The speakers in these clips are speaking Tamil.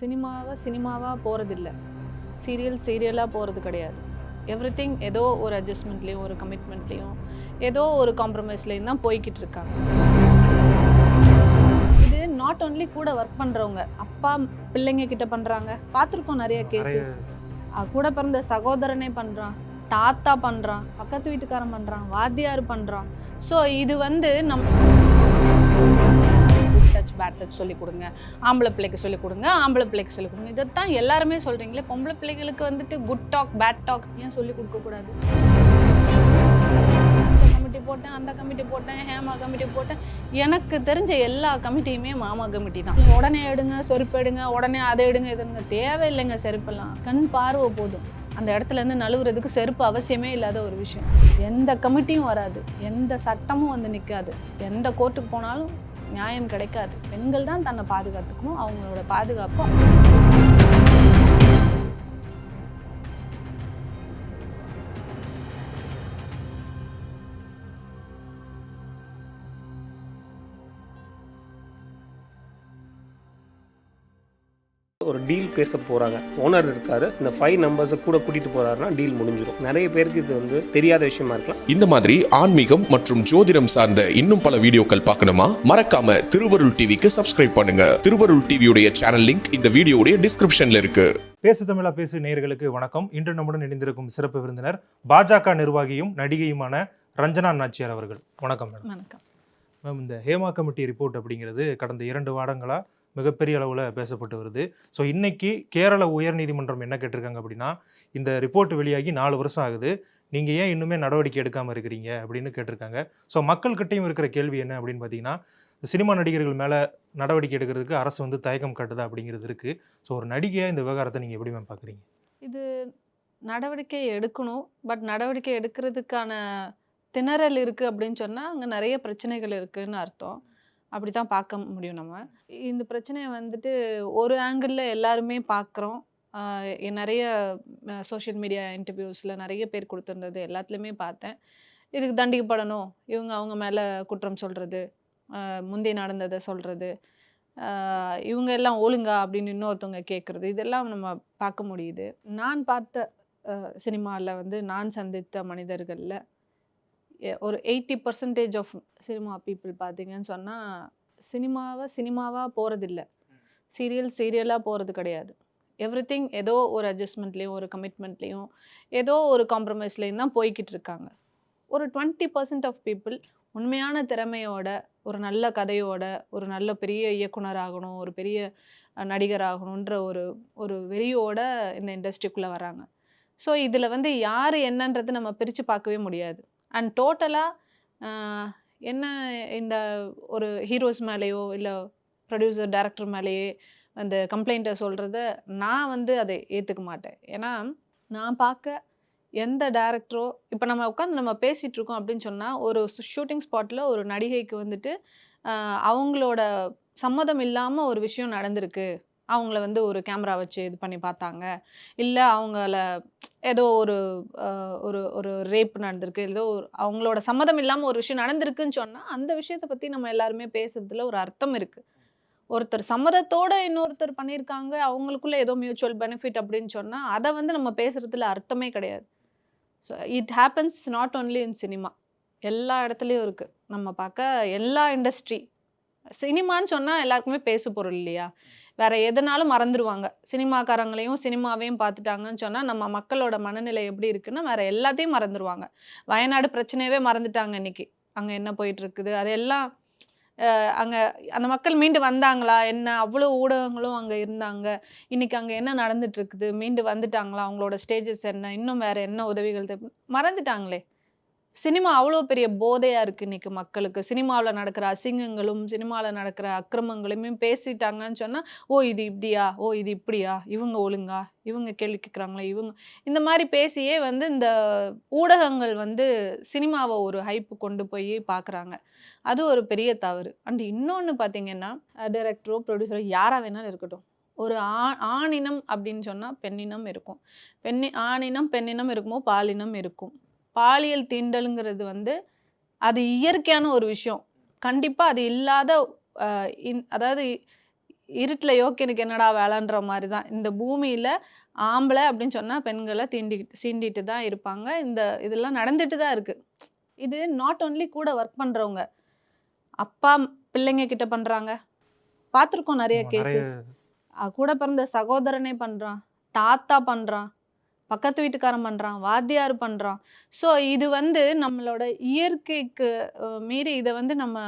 சினிமாவை சினிமாவாக போகிறதில்ல சீரியல் சீரியலாக போகிறது கிடையாது. எவ்ரி திங் ஏதோ ஒரு அட்ஜஸ்ட்மெண்ட்லேயும் ஒரு கமிட்மெண்ட்லேயும் ஏதோ ஒரு காம்ப்ரமைஸ்லேயும் தான் போய்கிட்டு இருக்காங்க. இது நாட் ஒன்லி கூட ஒர்க் பண்ணுறவங்க அப்பா பிள்ளைங்க கிட்ட பண்ணுறாங்க பார்த்துருக்கோம் நிறைய கேசஸ் கூட பிறந்த சகோதரனே பண்ணுறான் தாத்தா பண்ணுறான் பக்கத்து வீட்டுக்காரன் பண்ணுறான் வாத்தியார் பண்ணுறான் ஸோ இது வந்து நம்ம டச் பேட் சொல்லிக் சொல்லி கொடுங்க. ஆம்பளை பிள்ளைக்கு சொல்லி கொடுங்க ஆம்பளை பிள்ளைக்கு சொல்லிக் கொடுங்க. இதைத்தான் எல்லாருமே சொல்கிறீங்களே பொம்பளை பிள்ளைகளுக்கு வந்துட்டு குட் டாக் பேட் டாக் ஏன் சொல்லிக் கொடுக்கக்கூடாது கமிட்டி போட்டேன் அந்த கமிட்டி போட்டேன் ஹேமா கமிட்டி போட்டேன். எனக்கு தெரிஞ்ச எல்லா கமிட்டியுமே மாமா கமிட்டி தான். உடனே எடுங்க செருப்பு எடுங்க உடனே அதை எடுங்க இதுங்க தேவையில்லைங்க செருப்பெல்லாம். கண் பார்வை போதும். அந்த இடத்துல இருந்து நழுவுறதுக்கு செருப்பு அவசியமே இல்லாத ஒரு விஷயம். எந்த கமிட்டியும் வராது. எந்த சட்டமும் வந்து நிற்காது எந்த கோர்ட்டுக்கு போனாலும் நியாயம் கிடைக்காது. பெண்கள் தான் தன்னை பாதுகாத்துக்கணும் அவங்களோட பாதுகாப்பு ஒரு டீல் பேச போறாங்க. ஓனர் இருக்காரு இந்த ஃபைவ் நம்பர்ஸை கூட கூட்டிட்டு போறாருன்னா டீல் முடிஞ்சிடும் நிறைய பேருக்கு இது வந்து தெரியாத விஷயமா இருக்கலாம். இந்த மாதிரி ஆன்மீகம் மற்றும் ஜோதிடம் சார்ந்த இன்னும் பல வீடியோக்கள் பார்க்கணுமா? மறக்காம திருவருள் டிவிக்கு சப்ஸ்கிரைப் பண்ணுங்க. திருவருள் டிவியுடைய சேனல் லிங்க் இந்த வீடியோடைய டிஸ்கிரிப்ஷன்ல இருக்கு. பேசு தமிழா பேசு நேயர்களுக்கு வணக்கம். இன்று நம்முடன் இணைந்திருக்கும் சிறப்பு விருந்தினர் பாஜக நிர்வாகியும் நடிகையுமான ரஞ்சனா நாச்சியார் அவர்கள். வணக்கம் மேடம். வணக்கம். மேம் இந்த ஹேமா கமிட்டி ரிப்போர்ட் அப்படிங்கிறது கடந்த இரண்டு வாரங்களா மிகப்பெரிய அளவில் பேசப்பட்டு வருது. ஸோ இன்றைக்கி கேரள உயர்நீதிமன்றம் என்ன கேட்டிருக்காங்க அப்படின்னா இந்த ரிப்போர்ட் வெளியாகி நாலு வருஷம் ஆகுது. நீங்கள் ஏன் இன்னுமே நடவடிக்கை எடுக்காமல் இருக்கிறீங்க அப்படின்னு கேட்டிருக்காங்க. ஸோ மக்கள்கிட்டையும் இருக்கிற கேள்வி என்ன அப்படின்னு பார்த்தீங்கன்னா சினிமா நடிகர்கள் மேலே நடவடிக்கை எடுக்கிறதுக்கு அரசு வந்து தயக்கம் காட்டுதா அப்படிங்கிறது இருக்குது ஸோ ஒரு நடிகையாக இந்த விவகாரத்தை நீங்கள் எப்படி மேம் பார்க்குறீங்க இது நடவடிக்கை எடுக்கணும். பட் நடவடிக்கை எடுக்கிறதுக்கான திணறல் இருக்குது அப்படின்னு சொன்னால் அங்கே நிறைய பிரச்சனைகள் இருக்குதுன்னு அர்த்தம். அப்படி தான் பார்க்க முடியும் நம்ம. இந்த பிரச்சனையை வந்துட்டு ஒரு ஆங்கிளில் எல்லாருமே பார்க்குறோம். நிறைய சோஷியல் மீடியா இன்டர்வியூஸில் நிறைய பேர் கொடுத்துருந்தது எல்லாத்துலேயுமே பார்த்தேன். இதுக்கு தண்டிக்கப்படணும். இவங்க அவங்க மேலே குற்றம் சொல்கிறது முந்தைய நடந்ததை சொல்கிறது இவங்க எல்லாம் ஒழுங்கா அப்படின்னு இன்னொருத்தவங்க கேட்குறது இதெல்லாம் நம்ம பார்க்க முடியுது. நான் பார்த்த சினிமாவில் வந்து நான் சந்தித்த மனிதர்களில் ஒரு eighty percentage of cinema people பார்த்தீங்கன்னு சொன்னால் சினிமாவை சினிமாவாக போகிறதில்ல சீரியல் சீரியலாக போகிறது கிடையாது. எவ்ரி திங் ஏதோ ஒரு அட்ஜஸ்ட்மெண்ட்லேயும் ஒரு கமிட்மெண்ட்லேயும் ஏதோ ஒரு காம்ப்ரமைஸ்லேயும் தான் போய்கிட்டு இருக்காங்க. ஒரு டுவெண்ட்டி பர்சன்ட் ஆஃப் பீப்புள் உண்மையான திறமையோட ஒரு நல்ல கதையோட ஒரு நல்ல பெரிய இயக்குனர் ஆகணும் ஒரு பெரிய நடிகர் ஆகணுன்ற ஒரு ஒரு வெறியோட இந்த இண்டஸ்ட்ரிக்குள்ளே வராங்க. ஸோ இதில் வந்து யார் என்னன்றது நம்ம பிரித்து பார்க்கவே முடியாது. அண்ட் டோட்டலாக என்ன இந்த ஒரு ஹீரோஸ் மேலேயோ இல்லை ப்ரொடியூசர் டேரக்டர் மேலேயே அந்த கம்ப்ளைண்ட்டை சொல்கிறத நான் வந்து அதை ஏற்றுக்க மாட்டேன். ஏன்னா நான் பார்க்க எந்த டேரக்டரோ இப்போ நம்ம உட்காந்து நம்ம பேசிகிட்டு இருக்கோம் அப்படின்னு சொன்னால் ஒரு ஷூட்டிங் ஸ்பாட்டில் ஒரு நடிகைக்கு வந்துட்டு அவங்களோட சம்மதம் இல்லாமல் ஒரு விஷயம் நடந்திருக்கு. அவங்கள வந்து ஒரு கேமரா வச்சு இது பண்ணி பார்த்தாங்க. இல்லை அவங்கள ஏதோ ஒரு ஒரு ஒரு ரேப் நடந்திருக்கு. ஏதோ ஒரு அவங்களோட சம்மதம் இல்லாமல் ஒரு விஷயம் நடந்திருக்குன்னு சொன்னால் அந்த விஷயத்தை பற்றி நம்ம எல்லாருமே பேசுறதுல ஒரு அர்த்தம் இருக்குது ஒருத்தர் சம்மதத்தோட இன்னொருத்தர் பண்ணியிருக்காங்க அவங்களுக்குள்ள ஏதோ மியூச்சுவல் பெனிஃபிட் அப்படின்னு சொன்னால் அதை வந்து நம்ம பேசுகிறதுல அர்த்தமே கிடையாது. So it happens not only in cinema எல்லா இடத்துலையும் இருக்குது நம்ம பார்க்க எல்லா இண்டஸ்ட்ரி சினிமான்னு சொன்னால் எல்லாருக்குமே பேசு பொருள் இல்லையா? வேற எதனாலும் மறந்துடுவாங்க சினிமாக்காரங்களையும் சினிமாவையும் பார்த்துட்டாங்கன்னு சொன்னால் நம்ம மக்களோட மனநிலை எப்படி இருக்குன்னா வேற எல்லாத்தையும் மறந்துடுவாங்க வயநாடு பிரச்சனையவே மறந்துட்டாங்க இன்னைக்கு. அங்கே என்ன போயிட்டு இருக்குது அதெல்லாம் அங்கே அந்த மக்கள் மீண்டு வந்தாங்களா? என்ன? அவ்வளோ ஊடகங்களும் அங்கே இருந்தாங்க. இன்னைக்கு அங்கே என்ன நடந்துட்டு இருக்குது மீண்டு வந்துட்டாங்களா? அவங்களோட ஸ்டேஜஸ் என்ன? இன்னும் வேற என்ன உதவிகள் மறந்துட்டாங்களே. சினிமா அவ்வளோ பெரிய போதையாக இருக்குது இன்றைக்கி மக்களுக்கு. சினிமாவில் நடக்கிற அசிங்கங்களும் சினிமாவில் நடக்கிற அக்கிரமங்களுமே பேசிட்டாங்கன்னு சொன்னால் ஓ இது இப்படியா? ஓ இது இப்படியா? இவங்க ஒழுங்கா? இவங்க கேள்வி கேட்குறாங்களா இவங்க இந்த மாதிரி பேசியே வந்து இந்த ஊடகங்கள் வந்து சினிமாவை ஒரு ஹைப்பு கொண்டு போய் பார்க்குறாங்க அது ஒரு பெரிய தவறு. அண்ட் இன்னொன்று பார்த்தீங்கன்னா டைரக்டரோ ப்ரொடியூசரோ யாராக வேணாலும் இருக்கட்டும். ஒரு ஆ ஆணினம் அப்படின்னு சொன்னால் பெண்ணினம் இருக்கும். பெண்ணி ஆணினம் பெண்ணினம் இருக்குமோ பாலினம் இருக்கும். பாலியல் தீண்டலுங்கிறது வந்து அது இயற்கையான ஒரு விஷயம். கண்டிப்பாக அது இல்லாத இன்- அதாவது இருட்டில் யோக்கியனுக்கு என்னடா வேலைன்ற மாதிரி தான். இந்த பூமியில் ஆம்பளை அப்படின்னு சொன்னால் பெண்களை தீண்டிக்கிட்டு சீண்டிட்டு தான் இருப்பாங்க. இந்த இதெல்லாம் நடந்துட்டு தான் இருக்குது இது நாட் ஒன்லி கூட ஒர்க் பண்ணுறவங்க அப்பா பிள்ளைங்க கிட்ட பண்ணுறாங்க பார்த்துருக்கோம் நிறைய கேசஸ் கூட பிறந்த சகோதரனே பண்ணுறான் தாத்தா பண்ணுறான் பக்கத்து வீட்டுக்காரன் பண்ணுறான் வாத்தியார் பண்ணுறான் ஸோ இது வந்து நம்மளோட இயற்கைக்கு மீறி இதை வந்து நம்ம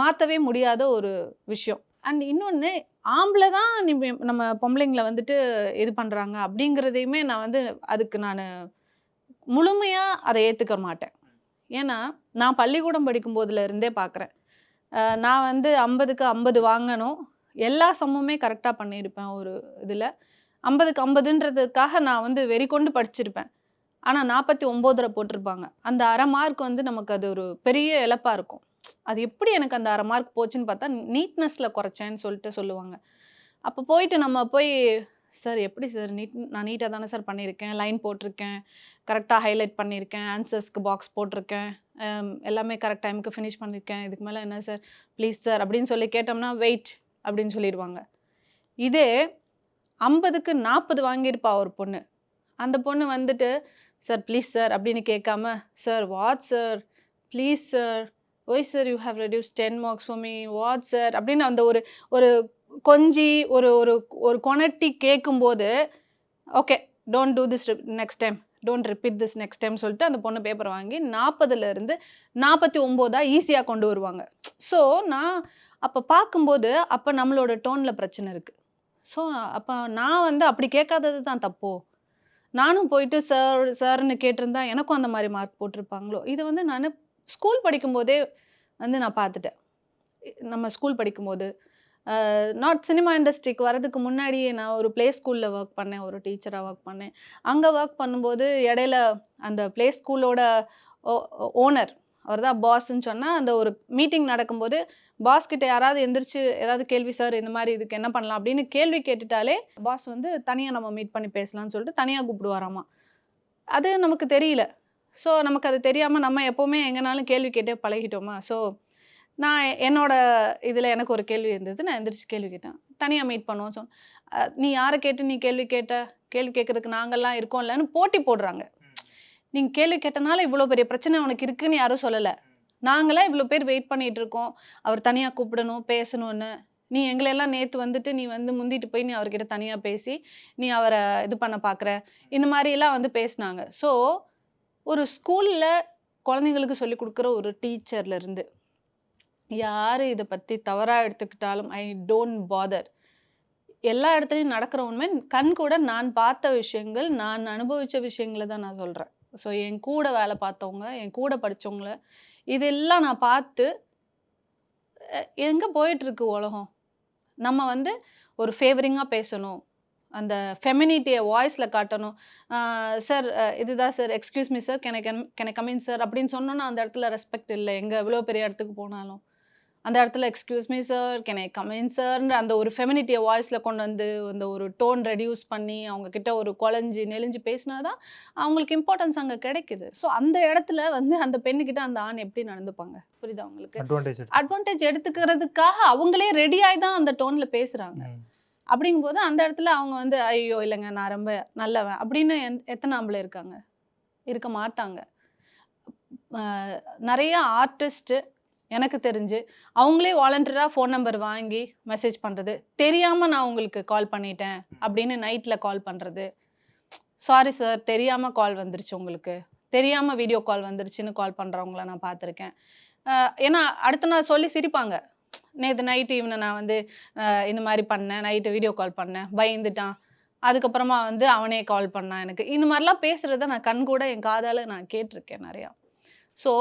மாற்றவே முடியாத ஒரு விஷயம். அண்ட் இன்னொன்று ஆம்பளை தான் நம்ம பொம்பளைங்களை வந்துட்டு இது பண்ணுறாங்க அப்படிங்கிறதையுமே நான் வந்து அதுக்கு நான் முழுமையாக அதை ஏற்றுக்க மாட்டேன். ஏன்னா நான் பள்ளிக்கூடம் படிக்கும் இருந்தே பார்க்குறேன் நான் வந்து ஐம்பதுக்கு ஐம்பது வாங்கணும். எல்லா சமமுமே கரெக்டாக பண்ணியிருப்பேன் ஒரு இதில். ஐம்பதுக்கு ஐம்பதுன்றதுக்காக நான் வந்து வெறி கொண்டு படிச்சிருப்பேன். ஆனால் நாற்பத்தி ஒம்போதரை போட்டிருப்பாங்க. அந்த அரை மார்க் வந்து நமக்கு அது ஒரு பெரிய இழப்பாக இருக்கும். அது எப்படி எனக்கு அந்த அரை மார்க் போச்சுன்னு பார்த்தா நீட்னஸில் குறைச்சேன்னு சொல்லிட்டு சொல்லுவாங்க. அப்போ போயிட்டு நம்ம போய் சார் எப்படி சார்? நீட் நான் நீட்டாக தானே சார் பண்ணியிருக்கேன்? லைன் போட்டிருக்கேன். கரெக்டாக ஹைலைட் பண்ணியிருக்கேன். ஆன்சர்ஸ்க்கு பாக்ஸ் போட்டிருக்கேன். எல்லாமே கரெக்ட் டைமுக்கு ஃபினிஷ் பண்ணியிருக்கேன். இதுக்கு மேலே என்ன சார்? ப்ளீஸ் சார் அப்படின்னு சொல்லி கேட்டோம்னா வெயிட் அப்படின்னு சொல்லிடுவாங்க. இதே ஐம்பதுக்கு நாற்பது வாங்கியிருப்பா ஒரு பொண்ணு. அந்த பொண்ணு வந்துட்டு சார் ப்ளீஸ் சார் அப்படின்னு கேட்காம sir what sir please sir why sir you have reduce ten marks for me what sir அப்படின்னு அந்த ஒரு ஒரு கொஞ்சி ஒரு ஒரு ஒரு கொனட்டி கேட்கும்போது okay don't do this next time don't repeat this next time சொல்லிட்டு அந்த பொண்ணு பேப்பர் வாங்கி நாற்பதுலேருந்து நாற்பத்தி ஒம்போதாக ஈஸியாக கொண்டு வருவாங்க. ஸோ நான் அப்போ பார்க்கும்போது அப்போ நம்மளோட டோனில் பிரச்சனை இருக்குது ஸோ அப்போ நான் வந்து அப்படி கேட்காதது தான் தப்போ? நானும் போயிட்டு சார் சார்னு கேட்டிருந்தா எனக்கும் அந்த மாதிரி மார்க் போட்டிருப்பாங்களோ? இது வந்து நான் ஸ்கூல் படிக்கும்போதே வந்து நான் பார்த்துட்டேன். நம்ம ஸ்கூல் படிக்கும்போது. நாட் சினிமா இண்டஸ்ட்ரிக்கு வரதுக்கு முன்னாடியே நான் ஒரு ப்ளே ஸ்கூலில் ஒர்க் பண்ணேன். ஒரு டீச்சராக ஒர்க் பண்ணேன். அங்கே ஒர்க் பண்ணும்போது இடையில அந்த ப்ளே ஸ்கூலோட ஓனர் அவர் தான் பாஸ்ன்னு சொன்னால் அந்த ஒரு மீட்டிங் நடக்கும்போது பாஸ் கிட்ட யாராவது எந்திரிச்சு ஏதாவது கேள்வி சார் இந்த மாதிரி இதுக்கு என்ன பண்ணலாம்? அப்படின்னு கேள்வி கேட்டுட்டாலே பாஸ் வந்து தனியாக நம்ம மீட் பண்ணி பேசலாம்னு சொல்லிட்டு தனியாக கூப்பிடுவாராமா. அது நமக்கு தெரியல. ஸோ நமக்கு அது தெரியாமல் நம்ம எப்போவுமே எங்கேனாலும் கேள்வி கேட்டே பழகிட்டோமா? ஸோ நான் என்னோட இதில் எனக்கு ஒரு கேள்வி இருந்தது. நான் எந்திரிச்சு கேள்வி கேட்டேன். தனியாக மீட் பண்ணுவோம் ஸோ நீ யாரை கேட்டு நீ கேள்வி கேட்ட? கேள்வி கேட்கறதுக்கு நாங்கள்லாம் இருக்கோம் இல்லைன்னு போட்டி போடுறாங்க. நீங்கள் கேள்வி கேட்டனால இவ்வளோ பெரிய பிரச்சனை உனக்கு இருக்குன்னு யாரும் சொல்லலை. நாங்களாம் இவ்வளோ பேர் வெயிட் பண்ணிட்டு இருக்கோம் அவர் தனியாக கூப்பிடணும் பேசணும்னு. நீ எங்களெல்லாம் நேற்று வந்துட்டு நீ வந்து முந்திட்டு போய் நீ அவர்கிட்ட தனியாக பேசி நீ அவரை இது பண்ண பார்க்குற இந்த மாதிரிலாம் வந்து பேசினாங்க. ஸோ ஒரு ஸ்கூலில் குழந்தைங்களுக்கு சொல்லி கொடுக்குற ஒரு டீச்சர்லேருந்து யார் இதை பற்றி தவறாக எடுத்துக்கிட்டாலும் ஐ டோன்ட் பாதர் எல்லா இடத்துலையும் நடக்கிற உண்மை கண் கூட நான் பார்த்த விஷயங்கள் நான் அனுபவித்த விஷயங்களை தான் நான் சொல்கிறேன் ஸோ என் கூட வேலை பார்த்தவங்க என் கூட படித்தவங்கள இதெல்லாம் நான் பார்த்து எங்கே போயிட்டுருக்கு உலகம்? நம்ம வந்து ஒரு ஃபேவரிங்காக பேசணும். அந்த ஃபெமினிட்டியை வாய்ஸில் காட்டணும். சார் இதுதான் sir excuse me sir can can come in sir அப்படின்னு சொன்னோன்னா அந்த இடத்துல ரெஸ்பெக்ட் இல்லை. எங்கே எவ்வளோ பெரிய இடத்துக்கு போனாலும். அந்த இடத்துல excuse me sir can come in சார்ன்ற அந்த ஒரு ஃபெமினிட்டியை வாய்ஸில் கொண்டு வந்து அந்த ஒரு டோன் ரெடியூஸ் பண்ணி அவங்க கிட்ட ஒரு குழஞ்சி நெளிஞ்சு பேசினா தான் அவங்களுக்கு இம்பார்ட்டன்ஸ் அங்கே கிடைக்குது. ஸோ அந்த இடத்துல வந்து அந்த பெண்ணுக்கிட்ட அந்த ஆண் எப்படி நடந்துப்பாங்க? புரியுதா அவங்களுக்கு அட்வான்டேஜ் அட்வான்டேஜ் எடுத்துக்கிறதுக்காக அவங்களே ரெடியாகி தான் அந்த டோனில் பேசுகிறாங்க அப்படிங்கும்போது அந்த இடத்துல அவங்க வந்து ஐயோ இல்லைங்க நான் ரொம்ப நல்லவன். அப்படின்னு எந்- எத்தனை ஆம்பளை இருக்காங்க? இருக்க மாட்டாங்க. நிறைய ஆர்டிஸ்ட்டு எனக்கு தெரிஞ்சு அவங்களே வாலண்டியராக ஃபோன் நம்பர் வாங்கி மெசேஜ் பண்ணுறது தெரியாமல் நான் உங்களுக்கு கால் பண்ணிட்டேன் அப்படின்னு நைட்டில் கால் பண்ணுறது சாரி சார் தெரியாமல் கால் வந்துருச்சு உங்களுக்கு. தெரியாமல் வீடியோ கால் வந்துருச்சுன்னு கால் பண்ணுறவங்கள நான் பார்த்துருக்கேன். ஏன்னா அடுத்த நாள் சொல்லி சிரிப்பாங்க. நேற்று நைட்டு இவனை நான் வந்து இந்த மாதிரி பண்ணேன் நைட்டு வீடியோ கால் பண்ணேன் பயந்துட்டான். அதுக்கப்புறமா வந்து அவனே கால் பண்ணான் எனக்கு. இந்த மாதிரிலாம் பேசுகிறத நான் கண் கூட என் காதால் நான் கேட்டிருக்கேன் நிறையா. ஸோ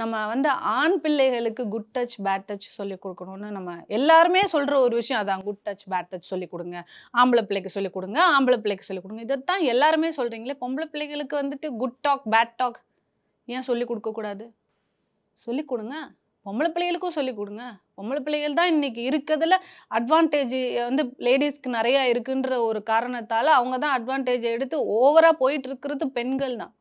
நம்ம வந்து ஆண் பிள்ளைகளுக்கு குட் டச் பேட் டச் சொல்லி கொடுக்கணும்னு நம்ம எல்லாருமே சொல்கிற ஒரு விஷயம் அதான். குட் டச் பேட் டச் சொல்லி கொடுங்க. ஆம்பளை பிள்ளைக்கு சொல்லி கொடுங்க ஆம்பளை பிள்ளைக்கு சொல்லி கொடுங்க. இதைத்தான் எல்லாருமே சொல்கிறீங்களே பொம்பளை பிள்ளைகளுக்கு வந்துட்டு குட் டாக் பேட் டாக் ஏன் சொல்லி கொடுக்கக்கூடாது சொல்லி கொடுங்க. பொம்பளை பிள்ளைகளுக்கும் சொல்லி கொடுங்க. பொம்பளை பிள்ளைகள் தான் இன்னைக்கு இருக்கிறதுல அட்வான்டேஜ் வந்து லேடிஸ்க்கு நிறையா இருக்குன்ற ஒரு காரணத்தால் அவங்க தான் அட்வான்டேஜ் எடுத்து ஓவராக போயிட்டு இருக்கிறது பெண்கள் தான்.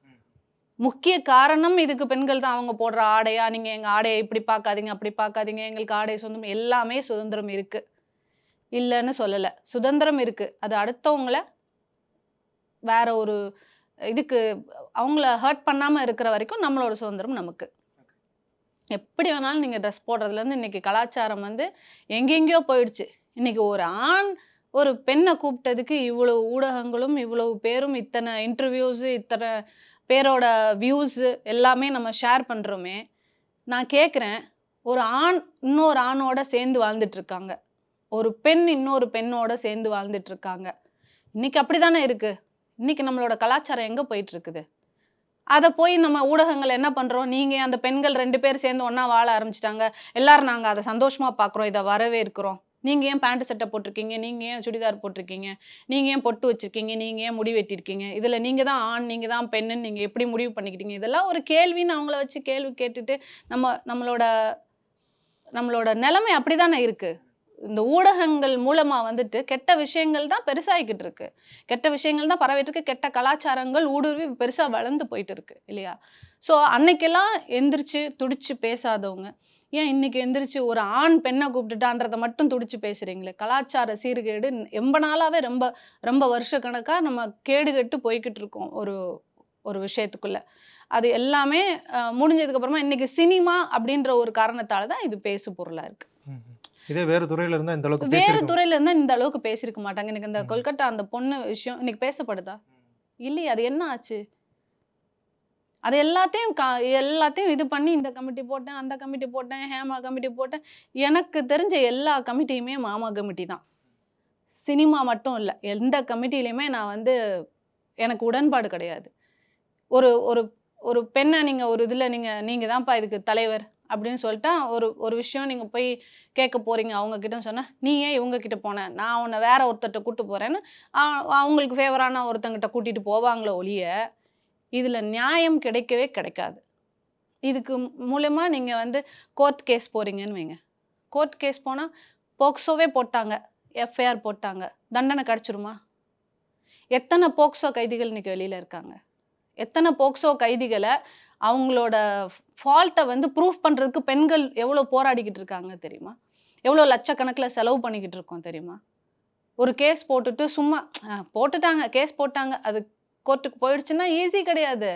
முக்கிய காரணம் இதுக்கு பெண்கள் தான். அவங்க போடுற ஆடையா? நீங்கள் எங்கள் ஆடையை இப்படி பார்க்காதீங்க அப்படி பார்க்காதீங்க. எங்களுக்கு ஆடை சொந்தம் எல்லாமே சுதந்திரம் இருக்குது இல்லைன்னு சொல்லலை. சுதந்திரம் இருக்குது அது அடுத்தவங்கள வேற ஒரு இதுக்கு அவங்கள ஹர்ட் பண்ணாமல் இருக்கிற வரைக்கும் நம்மளோட சுதந்திரம் நமக்கு. எப்படி வேணாலும் நீங்கள் ட்ரெஸ் போடுறதுலேருந்து இன்னைக்கு கலாச்சாரம் வந்து எங்கெங்கேயோ போயிடுச்சு. இன்னைக்கு ஒரு ஆண் ஒரு பெண்ணை கூப்பிட்டதுக்கு இவ்வளவு ஊடகங்களும் இவ்வளவு பேரும் இத்தனை இன்டர்வியூஸு இத்தனை பேரோட வியூஸு எல்லாமே நம்ம ஷேர் பண்ணுறோமே நான் கேட்குறேன் ஒரு ஆண் இன்னொரு ஆணோட சேர்ந்து வாழ்ந்துட்டுருக்காங்க. ஒரு பெண் இன்னொரு பெண்ணோட சேர்ந்து வாழ்ந்துட்டுருக்காங்க. இன்றைக்கி இன்னைக்கு அப்படிதானே இருக்குது இன்றைக்கி நம்மளோட கலாச்சாரம் எங்கே போயிட்டுருக்குது? அதை போய் நம்ம ஊடகங்கள் என்ன பண்ணுறோம் நீங்கள் அந்த பெண்கள் ரெண்டு பேர் சேர்ந்து ஒன்றா வாழ ஆரம்பிச்சிட்டாங்க. எல்லோரும் நாங்கள் அதை சந்தோஷமாக பார்க்குறோம் இதை வரவேற்கிறோம். நீங்கள் ஏன் பேண்ட் சட்டை போட்டிருக்கீங்க? நீங்கள் ஏன் சுடிதார் போட்டிருக்கீங்க? நீங்கள் ஏன் பொட்டு வச்சுருக்கீங்க? நீங்கள் ஏன் முடி வெட்டியிருக்கீங்க? இதில் நீங்கள் தான் ஆண் நீங்கள் தான் பெண்ணுன்னு நீங்கள் எப்படி முடிவு பண்ணிக்கிட்டீங்க? இதெல்லாம் ஒரு கேள்வின்னு அவங்கள வச்சு கேள்வி கேட்டுட்டு நம்ம நம்மளோட நம்மளோட நிலைமை அப்படிதானே இருக்குது இந்த ஊடகங்கள் மூலமாக வந்துட்டு கெட்ட விஷயங்கள் தான் பெருசாகிக்கிட்டு இருக்கு. கெட்ட விஷயங்கள் தான் பரவிட்டு இருக்கு. கெட்ட கலாச்சாரங்கள் ஊடுருவி பெருசாக வளர்ந்து போயிட்டு இருக்கு இல்லையா? ஸோ அன்னைக்கெல்லாம் எந்திரிச்சு துடிச்சு பேசாதவங்க. ஏன் இன்னைக்கு எந்திரிச்சு ஒரு ஆண் பெண்ணை கூப்பிட்டுட்டான்றதை மட்டும் துடிச்சு பேசுறீங்களே? கலாச்சார சீர்கேடு ரொம்ப நாளாவே ரொம்ப ரொம்ப வருஷ கணக்காக நம்ம கேடு கெட்டு போய்கிட்டு இருக்கோம் ஒரு ஒரு விஷயத்துக்குள்ள. அது எல்லாமே முடிஞ்சதுக்கப்புறமா இன்னைக்கு சினிமா அப்படின்ற ஒரு காரணத்தால் தான் இது பேசு பொருளாக இருக்குது இதே வேறு துறையில இருந்தால் இந்த அளவுக்கு வேற துறையில இருந்தா இந்த அளவுக்கு பேசியிருக்க மாட்டாங்க. எனக்கு இந்த. கொல்கட்டா அந்த பொண்ணு விஷயம் இன்னைக்கு பேசப்படுதா? இல்லையே அது என்ன ஆச்சு? அது எல்லாத்தையும் கா- எல்லாத்தையும் இது பண்ணி இந்த கமிட்டி போட்டேன் அந்த கமிட்டி போட்டேன் ஹேமா கமிட்டி போட்டேன். எனக்கு தெரிஞ்ச எல்லா கமிட்டியுமே மாமா கமிட்டி தான். சினிமா மட்டும் இல்லை எந்த கமிட்டிலையுமே நான் வந்து எனக்கு உடன்பாடு கிடையாது. ஒரு ஒரு ஒரு பெண்ணை நீங்கள் ஒரு இதில் நீங்கள் நீங்கள் தான்ப்பா இதுக்கு தலைவர். அப்படின்னு சொல்லிட்டா ஒரு ஒரு விஷயம் நீங்கள் போய் கேட்க போறீங்க. அவங்க கிட்ட நீ ஏன் இவங்க கிட்ட போன? நான் உன்னை வேற ஒருத்தர்கிட்ட கூட்டு போகிறேன்னு அவங்களுக்கு ஃபேவரான ஒருத்தங்கிட்ட கூட்டிட்டு போவாங்களே ஒழிய இதில் நியாயம் கிடைக்கவே கிடைக்காது. இதுக்கு மூலயமா நீங்கள் வந்து கோர்ட் கேஸ் போகிறீங்கன்னு வைங்க. கோர்ட் கேஸ் போனால் போக்சோவே போட்டாங்க. எஃப்ஐஆர் போட்டாங்க. தண்டனை கிடச்சிருமா? எத்தனை போக்சோ கைதிகள் இன்றைக்கி வெளியில் இருக்காங்க? எத்தனை போக்சோ கைதிகளை அவங்களோட ஃபால்ட்டை வந்து ப்ரூஃப் பண்ணுறதுக்கு பெண்கள் எவ்வளோ போராடிக்கிட்டு இருக்காங்க தெரியுமா? எவ்வளோ லட்சக்கணக்கில் செலவு பண்ணிக்கிட்டு இருக்கோம் தெரியுமா? ஒரு கேஸ் போட்டுட்டு சும்மா போட்டுட்டாங்க கேஸ் போட்டாங்க. அது கோர்ட்டுக்கு போயிடுச்சுன்னா ஈஸி கிடையாது.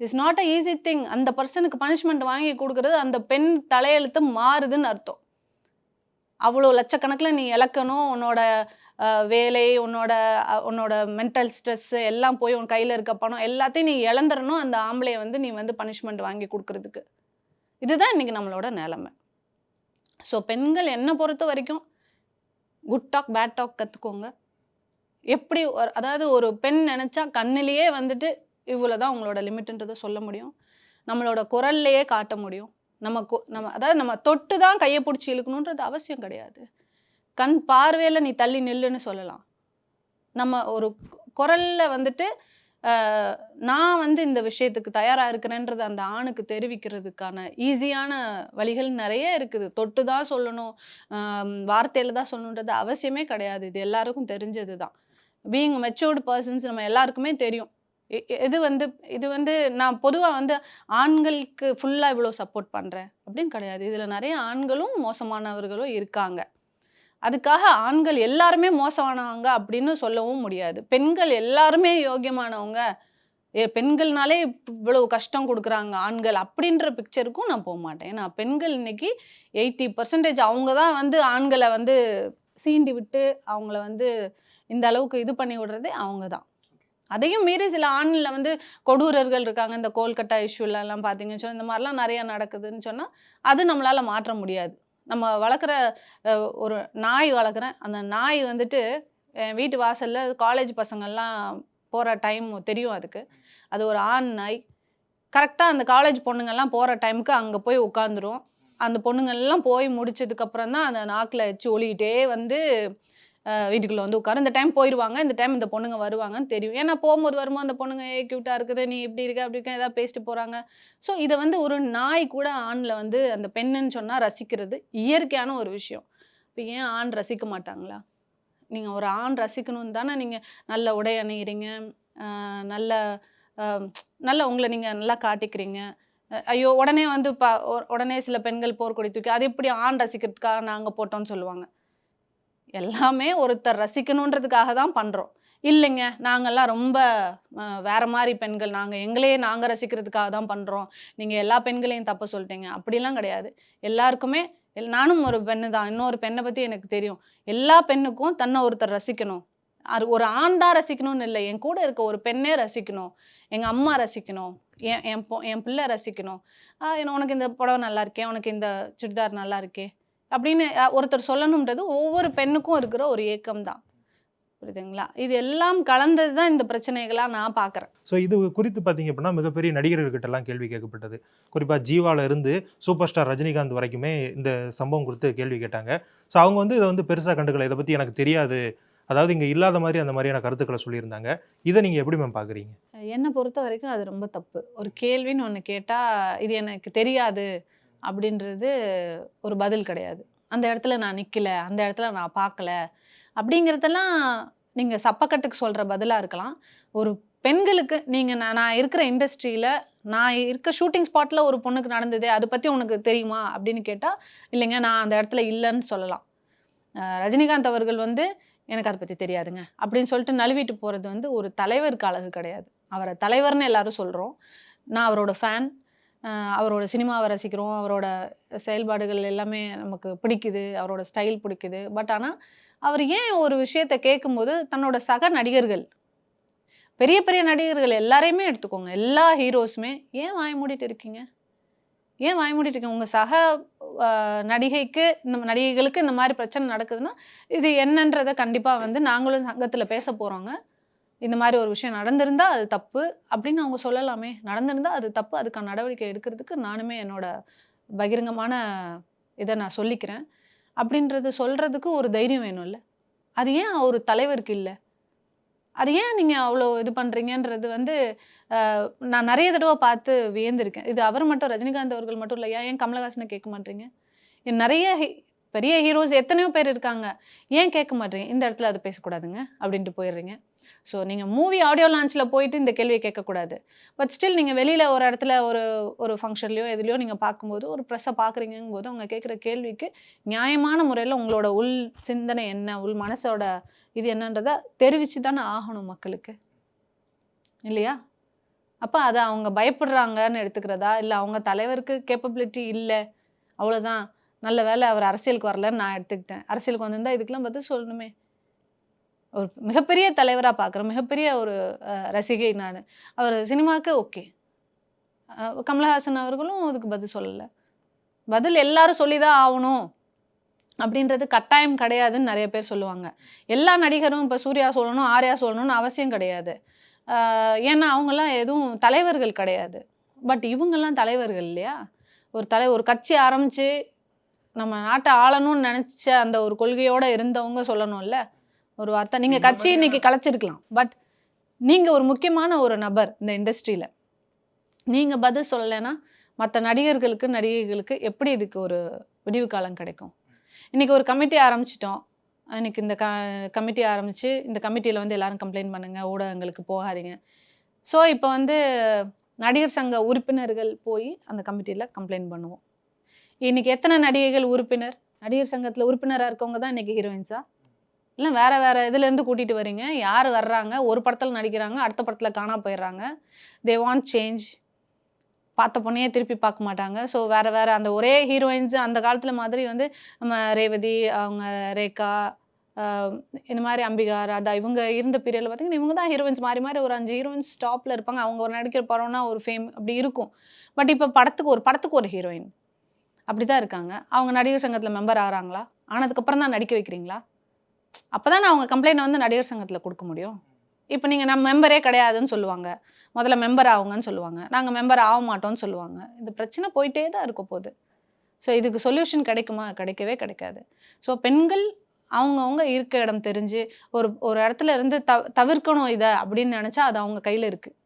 It's not a easy thing அந்த பர்சனுக்கு பனிஷ்மெண்ட் வாங்கி கொடுக்கறது அந்த பெண் தலையெழுத்து மாறுதுன்னு அர்த்தம். அவ்வளோ லட்சக்கணக்கில் நீ இழக்கணும் உன்னோட வேலை உன்னோட உன்னோட மென்டல் ஸ்ட்ரெஸ் எல்லாம் போய் உன் கையில் இருக்க பணம் எல்லாத்தையும் நீ இழந்துடணும். அந்த ஆம்பளையை வந்து நீ வந்து பனிஷ்மெண்ட் வாங்கி கொடுக்கறதுக்கு. இதுதான் இன்னைக்கு நம்மளோட நிலைமை. ஸோ பெண்கள் என்னை பொறுத்த வரைக்கும் குட் டாக் பேட் டாக் கற்றுக்கோங்க எப்படி ஒரு- அதாவது ஒரு பெண் நினச்சா கண்ணிலேயே வந்துட்டு இவ்வளோ தான் உங்களோட லிமிட்ன்றதை சொல்ல முடியும். நம்மளோட குரல்லையே காட்ட முடியும். நம்ம நம்ம அதாவது நம்ம தொட்டு தான் கையை பிடிச்சி இழுக்கணுன்றது அவசியம் கிடையாது. கண் பார்வையில் நீ தள்ளி நில்லுன்னு சொல்லலாம். நம்ம ஒரு குரலில் வந்துட்டு நான் வந்து இந்த விஷயத்துக்கு தயாராக இருக்கிறேன்றது அந்த ஆணுக்கு தெரிவிக்கிறதுக்கான ஈஸியான வழிகள் நிறைய இருக்குது. தொட்டு தான் சொல்லணும் வார்த்தையில் தான் சொல்லணுன்றது அவசியமே கிடையாது. இது எல்லாருக்கும் தெரிஞ்சது தான். பீயிங் மெச்சூர்டு பர்சன்ஸ் நம்ம எல்லாருக்குமே தெரியும். எ- இது வந்து இது வந்து நான் பொதுவாக வந்து ஆண்களுக்கு ஃபுல்லாக இவ்வளோ சப்போர்ட் பண்ணுறேன் அப்படின்னு கிடையாது. இதில் நிறைய ஆண்களும் மோசமானவர்களும் இருக்காங்க. அதுக்காக ஆண்கள் எல்லாருமே மோசமானவங்க அப்படின்னு சொல்லவும் முடியாது. பெண்கள் எல்லாருமே யோக்கியமானவங்க. ஏ பெண்கள்னாலே இவ்வளவு கஷ்டம் கொடுக்குறாங்க ஆண்கள் அப்படின்ற பிக்சருக்கும் நான் போக மாட்டேன். ஏன்னா பெண்கள் இன்னைக்கு எயிட்டி பர்சன்டேஜ் அவங்க தான் வந்து ஆண்களை வந்து சீண்டி விட்டு அவங்கள வந்து இந்த அளவுக்கு இது பண்ணி விடுறதே அவங்க தான். அதையும் மீறி சில ஆண்களில் வந்து கொடூரர்கள் இருக்காங்க. இந்த கோல்கட்டா இஷ்யூலலாம் பார்த்தீங்கன்னு சொன்னால் இந்த மாதிரிலாம் நிறையா நடக்குதுன்னு சொன்னால் அது நம்மளால் மாற்ற முடியாது. நம்ம வளர்க்குற ஒரு நாய் வளர்க்குறேன். அந்த நாய் வந்துட்டு என் வீட்டு வாசலில் காலேஜ் பசங்கள்லாம் போகிற டைம் தெரியும் அதுக்கு. அது ஒரு ஆண் நாய். கரெக்டாக அந்த காலேஜ் பொண்ணுங்கள்லாம் போகிற டைமுக்கு அங்கே போய் உட்காந்துரும் அந்த பொண்ணுங்கள்லாம் போய் முடிச்சதுக்கப்புறம் தான் அந்த நாக்கில் வச்சு ஒழிக்கிட்டே வந்து வீட்டுக்குள்ளே வந்து உட்காரு. இந்த டைம் போயிடுவாங்க இந்த டைம் இந்த பொண்ணுங்க வருவாங்கன்னு தெரியும். ஏன்னா போகும்போது வரும்போது அந்த பொண்ணுங்க ஏ க்யூட்டாக இருக்குது. நீ இப்படி இருக்க அப்படி இருக்க ஏதாவது பேசிட்டு போகிறாங்க ஸோ இதை வந்து ஒரு நாய் கூட ஆணில் வந்து அந்த பெண்ணுன்னு சொன்னால் ரசிக்கிறது இயற்கையான ஒரு விஷயம். இப்போ ஏன் ஆண் ரசிக்க மாட்டாங்களா? நீங்கள் ஒரு ஆண் ரசிக்கணும்னு தானே நீங்கள் நல்ல உடை அணிகிறீங்க நல்ல நல்ல உங்களை நீங்கள் நல்லா காட்டிக்கிறீங்க. ஐயோ உடனே வந்து ப உடனே சில பெண்கள் போர்க்கொடி தூக்கி அது எப்படி ஆண் ரசிக்கிறதுக்காக நாங்கள் போட்டோம்னு சொல்லுவாங்க. எல்லாமே ஒருத்தர் ரசிக்கணுன்றதுக்காக தான் பண்ணுறோம் இல்லைங்க நாங்கள்லாம் ரொம்ப வேற மாதிரி பெண்கள். நாங்கள் எங்களையே நாங்கள் ரசிக்கிறதுக்காக தான் பண்ணுறோம் நீங்கள் எல்லா பெண்களையும் தப்பு சொல்லிட்டீங்க. அப்படிலாம் கிடையாது. எல்லாருக்குமே எல்- நானும் ஒரு பெண்ணு தான் இன்னொரு பெண்ணை பற்றி எனக்கு தெரியும். எல்லா பெண்ணுக்கும் தன்னை ஒருத்தர் ரசிக்கணும். அது ஒரு ஆண் தான் ரசிக்கணும்னு இல்லை. என் கூட இருக்க ஒரு பெண்ணே ரசிக்கணும். எங்கள் அம்மா ரசிக்கணும். என் என் பொ என் பிள்ளை ரசிக்கணும். உனக்கு இந்த புடவை நல்லா இருக்கே? உனக்கு இந்த சுடிதார் நல்லா இருக்கே? அப்படின்னு ஒருத்தர் சொல்லணுன்றது ஒவ்வொரு பெண்ணுக்கும் இருக்கிற ஒரு ஏக்கம் தான் புரியுதுங்களா? இது எல்லாம் கலந்தது தான் இந்த பிரச்சனைகளாக நான் பார்க்குறேன் ஸோ இது குறித்து பார்த்தீங்க அப்படின்னா மிகப்பெரிய நடிகர்கள்கிட்ட எல்லாம் கேள்வி கேட்கப்பட்டது. குறிப்பாக ஜீவால இருந்து சூப்பர் ஸ்டார் ரஜினிகாந்த் வரைக்குமே இந்த சம்பவம் குறித்து கேள்வி கேட்டாங்க. ஸோ அவங்க வந்து இதை வந்து பெருசாக கண்டுக்கல. இதை பற்றி எனக்கு தெரியாது. அதாவது இங்கே இல்லாத மாதிரி அந்த மாதிரியான கருத்துக்களை சொல்லியிருந்தாங்க. இதை நீங்கள் எப்படி மேம் பார்க்குறீங்க என்னை பொறுத்த வரைக்கும் அது ரொம்ப தப்பு. ஒரு கேள்வின்னு ஒன்று கேட்டால் இது எனக்கு தெரியாது. அப்படின்றது ஒரு பதில் கிடையாது. அந்த இடத்துல நான் நிற்கல அந்த இடத்துல நான் பார்க்கல அப்படிங்கிறதெல்லாம் நீங்கள் சப்பக்கட்டுக்கு சொல்கிற பதிலாக இருக்கலாம். ஒரு பெண்களுக்கு நீங்கள் நான் நான் இருக்கிற இண்டஸ்ட்ரியில் நான் இருக்க ஷூட்டிங் ஸ்பாட்டில் ஒரு பொண்ணுக்கு நடந்ததே அதை பற்றி உனக்கு தெரியுமா அப்படின்னு கேட்டால் இல்லைங்க நான் அந்த இடத்துல இல்லைன்னு சொல்லலாம். ரஜினிகாந்த் அவர்கள் வந்து எனக்கு அதை பற்றி தெரியாதுங்க அப்படின்னு சொல்லிட்டு நழுவிட்டு போகிறது வந்து ஒரு தலைவருக்கு அழகு கிடையாது. அவரை தலைவர்னு எல்லாரும் சொல்கிறோம் நான் அவரோட ஃபேன் அவரோட சினிமாவை ரசிக்கிறோம் அவரோட செயல்பாடுகள் எல்லாமே நமக்கு பிடிக்குது அவரோட ஸ்டைல் பிடிக்குது. பட் ஆனால் அவர் ஏன் ஒரு விஷயத்தை கேட்கும்போது தன்னோட சக நடிகர்கள் பெரிய பெரிய நடிகர்கள் எல்லாரையுமே எடுத்துக்கோங்க. எல்லா ஹீரோஸுமே ஏன் வாய் மூடிட்டு இருக்கீங்க? ஏன் வாய் மூடிட்டு இருக்கீங்க? உங்கள் சக நடிகைக்கு இந்த நடிகைகளுக்கு இந்த மாதிரி பிரச்சனை நடக்குதுன்னா இது என்னன்றதை கண்டிப்பாக வந்து நாங்களும் சங்கத்தில் பேச போகிறோங்க இந்த மாதிரி ஒரு விஷயம் நடந்திருந்தா அது தப்பு அப்படின்னு அவங்க சொல்லலாமே. நடந்திருந்தா அது தப்பு. அதுக்கான நடவடிக்கை எடுக்கிறதுக்கு நானுமே என்னோட பகிரங்கமான இதை நான் சொல்லிக்கிறேன். அப்படின்றது சொல்கிறதுக்கு ஒரு தைரியம் வேணும்ல. அது ஏன் ஒரு தலைவருக்கு இல்லை? அது ஏன் நீங்கள் அவ்வளோ இது பண்ணுறீங்கன்றது வந்து நான் நிறைய தடவை பார்த்து வியந்திருக்கேன். இது அவர் மட்டும் ரஜினிகாந்த் அவர்கள் மட்டும் இல்லை. ஏன் கமலஹாசனை கேட்க மாட்டீங்க? நிறைய பெரிய ஹீரோஸ் எத்தனையோ பேர் இருக்காங்க. ஏன் கேட்க மாட்டீங்க? இந்த இடத்துல அது பேசக்கூடாதுங்க அப்படின்ட்டு போயிடுறீங்க. ஸோ நீங்கள் மூவி ஆடியோ லான்ச்சில் போயிட்டு இந்த கேள்வியை கேட்கக்கூடாது. பட் ஸ்டில் நீங்கள் வெளியில் ஒரு இடத்துல ஒரு ஒரு ஃபங்க்ஷன்லையோ எதுலையோ நீங்கள் பார்க்கும்போது ஒரு ப்ரெஸ்ஸை பார்க்குறீங்கும் போது அவங்க கேட்குற கேள்விக்கு நியாயமான முறையில் உங்களோட உள் சிந்தனை என்ன உள் மனசோட இது என்னன்றதை தெரிவித்து தானே ஆகணும் மக்களுக்கு. இல்லையா? அப்போ அதை அவங்க பயப்படுறாங்கன்னு எடுத்துக்கிறதா? இல்லை அவங்க தலைவருக்கு கேப்பபிலிட்டி இல்லை. அவ்வளோதான் நல்ல வேலை அவர் அரசியலுக்கு வரலன்னு நான் எடுத்துக்கிட்டேன். அரசியலுக்கு வந்திருந்தா இதுக்கெல்லாம் பதில் சொல்லணுமே. ஒரு மிகப்பெரிய தலைவராக பார்க்குறேன். மிகப்பெரிய ஒரு ரசிகை நான். அவர் சினிமாவுக்கு ஓகே. கமலஹாசன் அவர்களும் அதுக்கு பதில் சொல்லலை. பதில் எல்லாரும் சொல்லி தான் ஆகணும் அப்படின்றது கட்டாயம் கிடையாதுன்னு நிறைய பேர் சொல்லுவாங்க. எல்லா நடிகரும் இப்போ சூர்யா சொல்லணும் ஆர்யா சொல்லணும்னு அவசியம் கிடையாது. ஏன்னா அவங்கெல்லாம் எதுவும் தலைவர்கள் கிடையாது. பட் இவங்கெல்லாம் தலைவர்கள் இல்லையா? ஒரு தலை ஒரு கட்சி ஆரம்பித்து நம்ம நாட்டை ஆளணும்னு நினச்ச அந்த ஒரு கொள்கையோடு இருந்தவங்க சொல்லணும்ல. ஒரு வார்த்தை. நீங்கள் கட்சி இன்னைக்கு கலைச்சிருக்கலாம். பட் நீங்கள் ஒரு முக்கியமான ஒரு நபர் இந்த இண்டஸ்ட்ரியில் நீங்கள் பதில் சொல்லலைன்னா மற்ற நடிகர்களுக்கு நடிகைகளுக்கு எப்படி இதுக்கு ஒரு விடிவு காலம் கிடைக்கும்? இன்னைக்கு ஒரு கமிட்டி ஆரம்பிச்சிட்டோம். இன்னைக்கு இந்த க கமிட்டி ஆரம்பித்து இந்த கமிட்டியில் வந்து எல்லாரும் கம்ப்ளைண்ட் பண்ணுங்கள் ஊடகங்களுக்கு போகாதீங்க. ஸோ இப்போ வந்து நடிகர் சங்க உறுப்பினர்கள் போய் அந்த கமிட்டியில் கம்ப்ளைண்ட் பண்ணுவோம். இன்னைக்கு எத்தனை நடிகைகள் உறுப்பினர்? நடிகர் சங்கத்தில் உறுப்பினராக இருக்கவங்க தான் இன்னைக்கு ஹீரோயின்ஸா இல்லை வேற வேற இதுலேருந்து கூட்டிகிட்டு வரீங்க. யார் வர்றாங்க? ஒரு படத்தில் நடிக்கிறாங்க அடுத்த படத்தில் காணா போயிடுறாங்க. தே வாண்ட் சேஞ்ச் பார்த்த பொண்ணையே திருப்பி பார்க்க மாட்டாங்க. ஸோ வேறு வேறு அந்த ஒரே ஹீரோயின்ஸ் அந்த காலத்தில் மாதிரி வந்து நம்ம ரேவதி அவங்க ரேகா இந்த மாதிரி அம்பிகா ராதா இவங்க இருந்த பீரியடில் பார்த்தீங்கன்னா இவங்க தான் ஹீரோயின்ஸ் மாறி மாதிரி ஒரு அஞ்சு ஹீரோயின்ஸ் டாப்பில் இருப்பாங்க. அவங்க ஒரு நடிக்கிற படம்னா ஒரு ஃபேம் அப்படி இருக்கும். பட் இப்போ படத்துக்கு ஒரு படத்துக்கு ஒரு ஹீரோயின் அப்படி தான் இருக்காங்க. அவங்க நடிகர் சங்கத்தில் மெம்பர் ஆகிறாங்களா ஆனதுக்கப்புறம் தான் நடிக்க வைக்கிறீங்களா? அப்போ தான் அவங்க கம்ப்ளைண்ட் வந்து நடிகர் சங்கத்தில் கொடுக்க முடியும். இப்போ நீங்கள் நம்ம மெம்பரே கிடையாதுன்னு சொல்லுவாங்க. முதல்ல மெம்பர் ஆகுங்கன்னு சொல்லுவாங்க. நாங்கள் மெம்பர் ஆக மாட்டோம்னு சொல்லுவாங்க. இந்த பிரச்சனை போயிட்டே தான் இருக்க போகுது. ஸோ இதுக்கு சொல்யூஷன் கிடைக்குமா? கிடைக்கவே கிடைக்காது. ஸோ பெண்கள் அவங்கவுங்க இருக்க இடம் தெரிஞ்சு ஒரு ஒரு இடத்துல இருந்து தவ தவிர்க்கணும் இதை அப்படின்னு நினச்சா அது அவங்க கையில் இருக்குது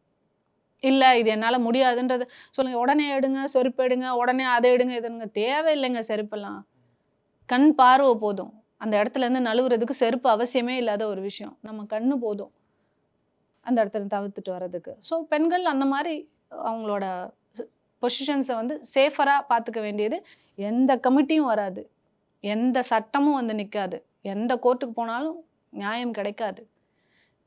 இல்லை இது என்னால் முடியாதுன்றது. சொல்லுங்கள் உடனே எடுங்க செருப்பு எடுங்க உடனே அதை எடுங்க இதுங்க தேவையில்லைங்க செருப்பெல்லாம். கண் பார்வை போதும். அந்த இடத்துல இருந்து நழுவுறதுக்கு செருப்பு அவசியமே இல்லாத ஒரு விஷயம். நம்ம கண்ணு போதும். அந்த இடத்துல தவிர்த்துட்டு வர்றதுக்கு. ஸோ பெண்கள் அந்த மாதிரி அவங்களோட பொசிஷன்ஸை வந்து சேஃபராக பார்த்துக்க வேண்டியது எந்த கமிட்டியும் வராது. எந்த சட்டமும் வந்து நிற்காது எந்த கோர்ட்டுக்கு போனாலும் நியாயம் கிடைக்காது.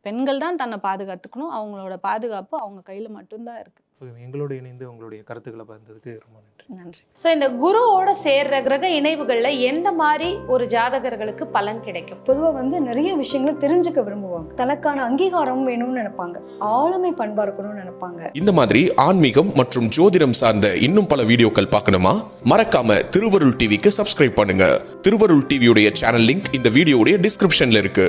பெண்கள் தான் தன்னை பாதுகாத்துக்கணும். அவங்களோட பாதுகாப்பு அவங்க கையில் மட்டும்தான் இருக்கு. ஓகே எங்களோட இணைந்து உங்களுடைய கருத்துக்களை பகிர்ந்ததுக்கு ரொம்ப நன்றி. நன்றி. ஸோ இந்த குருவோட சேர்ற கிரக இணைவுகள்ல எந்த மாதிரி ஒரு ஜாதகர்களுக்கு பலன் கிடைக்கும்? பொதுவாக வந்து நிறைய விஷயங்களை தெரிஞ்சுக்க விரும்புவாங்க. தனக்கான அங்கீகாரம் வேணும்னு நினைப்பாங்க. ஆளுமை பண்பா இருக்கணும்னு நினைப்பாங்க. இந்த மாதிரி ஆன்மீகம் மற்றும் ஜோதிடம் சார்ந்த இன்னும் பல வீடியோக்கள் பார்க்கணுமா? மறக்காம திருவருள் டிவிக்கு சப்ஸ்கிரைப் பண்ணுங்க. திருவருள் டிவியுடைய சேனல் லிங்க் இந்த வீடியோடைய டிஸ்கிரிப்ஷன்ல இருக்கு.